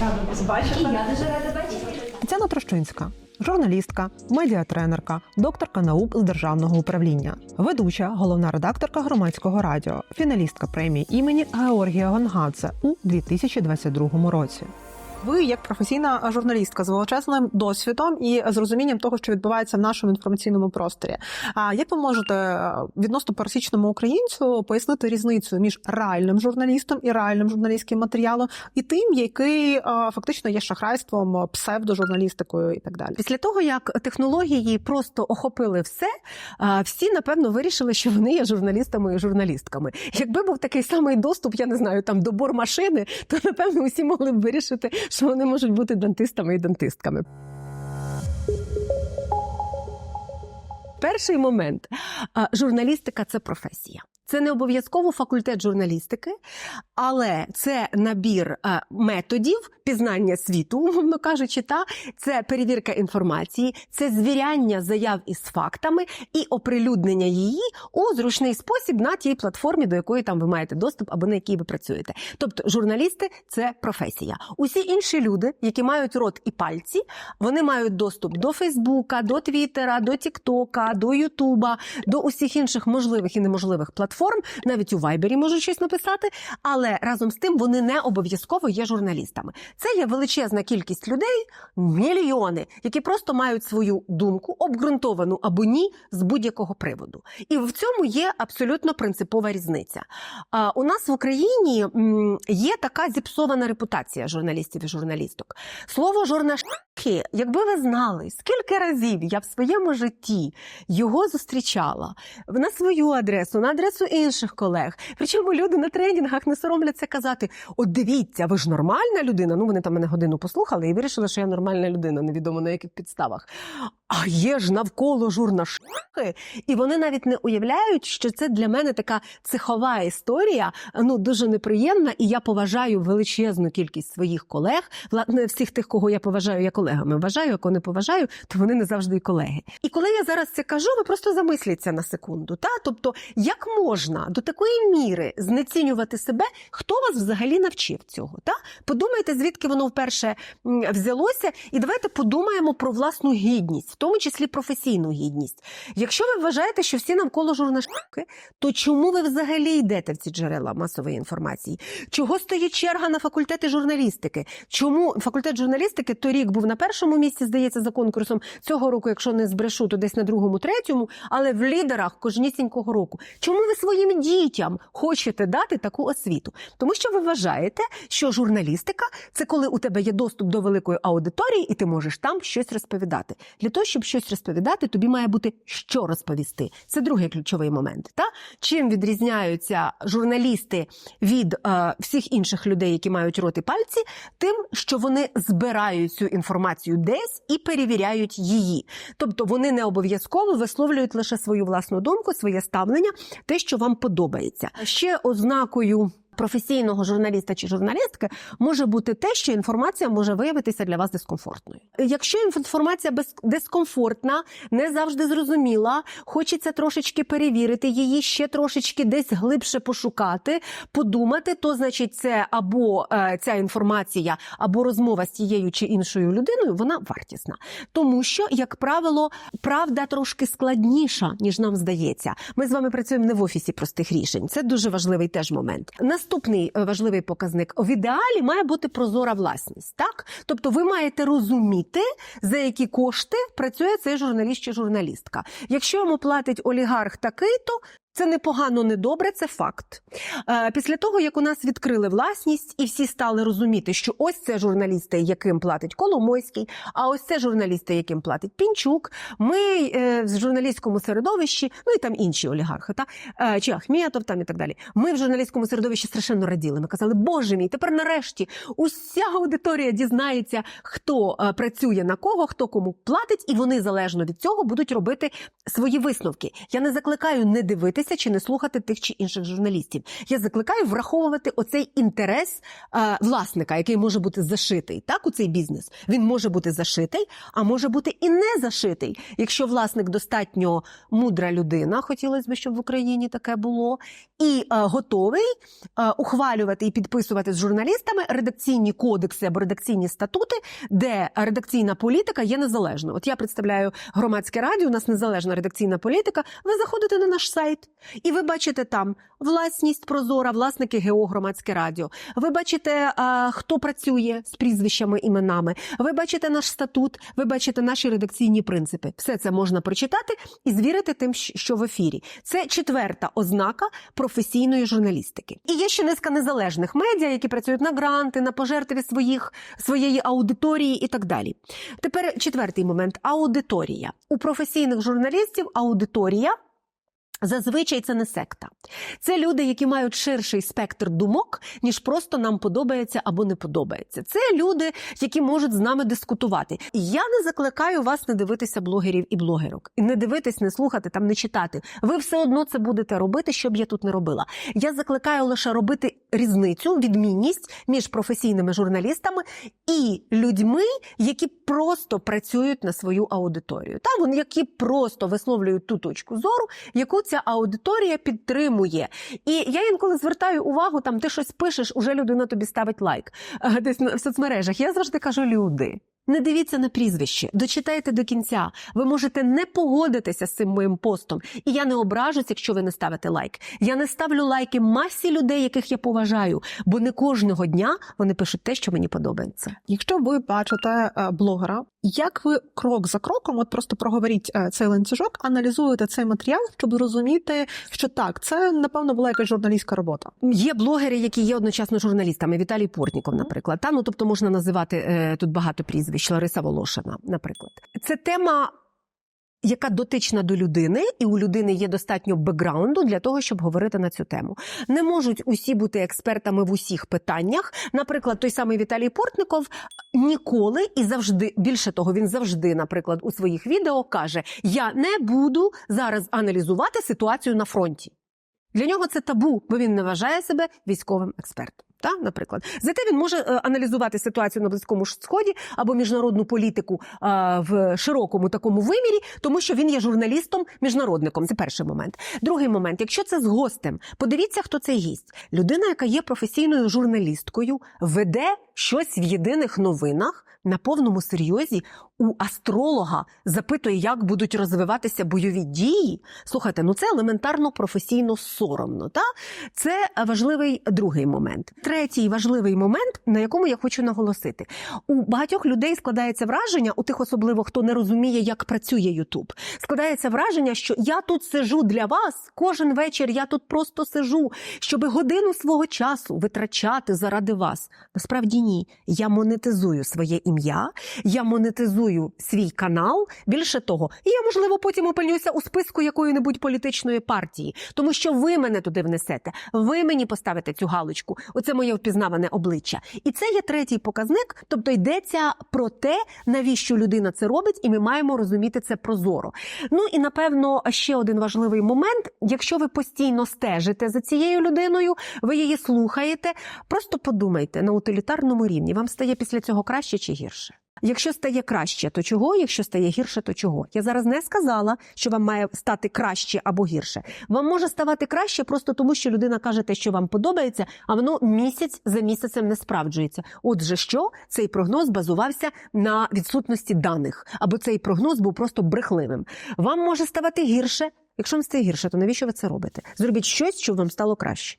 Рада вас бачити. Я дуже рада бачити. Тетяна Трощинська, журналістка, медіатренерка, докторка наук з державного управління, ведуча, головна редакторка громадського радіо, фіналістка премії імені Георгія Гонгадзе у 2022 році. Ви як професійна журналістка з величезним досвідом і з розумінням того, що відбувається в нашому інформаційному просторі. А як ви можете е, відносно пересічному українцю пояснити різницю між реальним журналістом і реальним журналістським матеріалом, і тим, який е, фактично є шахрайством, псевдожурналістикою і так далі? Після того, як технології просто охопили все, всі напевно вирішили, що вони є журналістами і журналістками. Якби був такий самий доступ, я не знаю, там до бормашини, то напевно усі могли б вирішити, що вони можуть бути дантистами і дантистками. Перший момент. Журналістика це професія. Це не обов'язково факультет журналістики, але це набір е, методів пізнання світу, умовно кажучи, та це перевірка інформації, це звіряння заяв із фактами і оприлюднення її у зручний спосіб на тій платформі, до якої там ви маєте доступ або на якій ви працюєте. Тобто, журналісти це професія. Усі інші люди, які мають рот і пальці, вони мають доступ до Фейсбука, до Твіттера, до Тіктока, до Ютуба, до усіх інших можливих і неможливих платформ. Навіть у Вайбері можуть щось написати, але разом з тим вони не обов'язково є журналістами. Це є величезна кількість людей, мільйони, які просто мають свою думку, обґрунтовану або ні, з будь-якого приводу. І в цьому є абсолютно принципова різниця. А, у нас в Україні є така зіпсована репутація журналістів і журналісток. Слово журнашки, якби ви знали, скільки разів я в своєму житті його зустрічала на свою адресу, на адресу інших колег. Причому люди на тренінгах не соромляться казати: от дивіться, ви ж нормальна людина. Ну вони там мене годину послухали і вирішили, що я нормальна людина, невідомо на яких підставах. А є ж навколо журнашки, і вони навіть не уявляють, що це для мене така цехова історія, ну дуже неприємна. І я поважаю величезну кількість своїх колег. Власне, всіх тих, кого я поважаю, я колегами вважаю, а кого не поважаю, то вони не завжди і колеги. І коли я зараз це кажу, ви просто замисліться на секунду. Та тобто, як можна до такої міри знецінювати себе, хто вас взагалі навчив цього? Та подумайте, звідки воно вперше взялося, і давайте подумаємо про власну гідність, тому числі професійну гідність. Якщо ви вважаєте, що всі навколо журналістики, то чому ви взагалі йдете в ці джерела масової інформації? Чого стоїть черга на факультети журналістики? Чому факультет журналістики торік був на першому місці, здається, за конкурсом цього року, якщо не збрешу, то десь на другому, третьому, але в лідерах кожнісінького року. Чому ви своїм дітям хочете дати таку освіту? Тому що ви вважаєте, що журналістика це коли у тебе є доступ до великої аудиторії, і ти можеш там щось розповідати. Для того, щоб щось розповідати, тобі має бути що розповісти. Це другий ключовий момент. Та чим відрізняються журналісти від е, всіх інших людей, які мають рот і пальці, тим, що вони збирають цю інформацію десь і перевіряють її. Тобто вони не обов'язково висловлюють лише свою власну думку, своє ставлення, те, що вам подобається. Ще ознакою. Професійного журналіста чи журналістки може бути те, що інформація може виявитися для вас дискомфортною. Якщо інформація дискомфортна, не завжди зрозуміла, хочеться трошечки перевірити її, ще трошечки десь глибше пошукати, подумати, то значить це або е, ця інформація, або розмова з тією чи іншою людиною, вона вартісна. Тому що, як правило, правда трошки складніша, ніж нам здається. Ми з вами працюємо не в офісі простих рішень. Це дуже важливий теж момент. Наступний е, важливий показник в ідеалі має бути прозора власність. Так, тобто, ви маєте розуміти, за які кошти працює цей журналіст чи журналістка. Якщо йому платить олігарх такий, то це непогано, не добре, це факт. Е, Після того, як у нас відкрили власність, і всі стали розуміти, що ось це журналісти, яким платить Коломойський, а ось це журналісти, яким платить Пінчук. Ми е, в журналістському середовищі, ну і там інші олігархи, та е, чи Ахметов там і так далі. Ми в журналістському середовищі страшенно раділи. Ми казали, боже мій, тепер нарешті уся аудиторія дізнається, хто працює на кого, хто кому платить, і вони залежно від цього будуть робити свої висновки. Я не закликаю не дивитися дивитися чи не слухати тих чи інших журналістів. Я закликаю враховувати оцей інтерес е, власника, який може бути зашитий так у цей бізнес. Він може бути зашитий, а може бути і не зашитий. Якщо власник достатньо мудра людина, хотілося б, щоб в Україні таке було, і е, готовий е, ухвалювати і підписувати з журналістами редакційні кодекси або редакційні статути, де редакційна політика є незалежною. От я представляю громадське радіо, у нас незалежна редакційна політика. Ви заходите на наш сайт, і ви бачите там власність прозора, власники ГО громадське радіо. Ви бачите, хто працює з прізвищами, іменами. Ви бачите наш статут, ви бачите наші редакційні принципи. Все це можна прочитати і звірити тим, що в ефірі. Це четверта ознака професійної журналістики. І є ще низка незалежних медіа, які працюють на гранти, на пожертві своїх своєї аудиторії і так далі. Тепер четвертий момент аудиторія. У професійних журналістів аудиторія. Зазвичай це не секта. Це люди, які мають ширший спектр думок, ніж просто нам подобається або не подобається. Це люди, які можуть з нами дискутувати. І я не закликаю вас не дивитися блогерів і блогерок. І не дивитись, не слухати, там не читати. Ви все одно це будете робити, що б я тут не робила. Я закликаю лише робити різницю, відмінність між професійними журналістами і людьми, які просто працюють на свою аудиторію. Та вони які просто висловлюють ту точку зору, яку ця аудиторія підтримує. І я інколи звертаю увагу, там ти щось пишеш, уже людина тобі ставить лайк е, десь в соцмережах. Я завжди кажу: люди. Не дивіться на прізвище, дочитайте до кінця. Ви можете не погодитися з цим моїм постом. І я не ображусь, якщо ви не ставите лайк. Я не ставлю лайки масі людей, яких я поважаю, бо не кожного дня вони пишуть те, що мені подобається. Якщо ви бачите е, блогера, як ви крок за кроком, от просто проговоріть е, цей ланцюжок, аналізуєте цей матеріал, щоб зрозуміти, що так, це напевно була якась журналістська робота. Є блогери, які є одночасно журналістами. Віталій Портніков, наприклад. Та ну тобто можна називати е, тут багато прізвищ. Лариса Волошина, наприклад. Це тема. Яка дотична до людини, і у людини є достатньо бекграунду для того, щоб говорити на цю тему. Не можуть усі бути експертами в усіх питаннях. Наприклад, той самий Віталій Портников ніколи і завжди більше того, він завжди, наприклад, у своїх відео каже: Я не буду зараз аналізувати ситуацію на фронті. Для нього це табу, бо він не вважає себе військовим експертом. Та, наприклад, зате він може е, аналізувати ситуацію на близькому сході або міжнародну політику в широкому такому вимірі, тому що він є журналістом, міжнародником. Це перший момент. Другий момент, якщо це з гостем, подивіться, хто цей гість. Людина, яка є професійною журналісткою, веде щось в єдиних новинах на повному серйозі. У астролога запитує, як будуть розвиватися бойові дії. Слухайте, ну це елементарно професійно соромно. Та це важливий другий момент. Третій важливий момент, на якому я хочу наголосити. У багатьох людей складається враження, у тих особливо хто не розуміє, як працює Ютуб. Складається враження, що я тут сижу для вас кожен вечір. Я тут просто сижу, щоб годину свого часу витрачати заради вас. Насправді ні. Я монетизую своє ім'я, я монетизую свій канал. Більше того, і я можливо потім опинюся у списку якої-небудь політичної партії, тому що ви мене туди внесете, ви мені поставите цю галочку. Оце моє впізнаване обличчя. І це є третій показник. Тобто йдеться про те, навіщо людина це робить, і ми маємо розуміти це прозоро. Ну і напевно ще один важливий момент: якщо ви постійно стежите за цією людиною, ви її слухаєте. Просто подумайте на утилітарному рівні, вам стає після цього краще чи гірше. Якщо стає краще, то чого? Якщо стає гірше, то чого? Я зараз не сказала, що вам має стати краще або гірше. Вам може ставати краще просто тому, що людина каже те, що вам подобається, а воно місяць за місяцем не справджується. Отже, що цей прогноз базувався на відсутності даних, або цей прогноз був просто брехливим. Вам може ставати гірше. Якщо вам стає гірше, то навіщо ви це робите? Зробіть щось, щоб вам стало краще.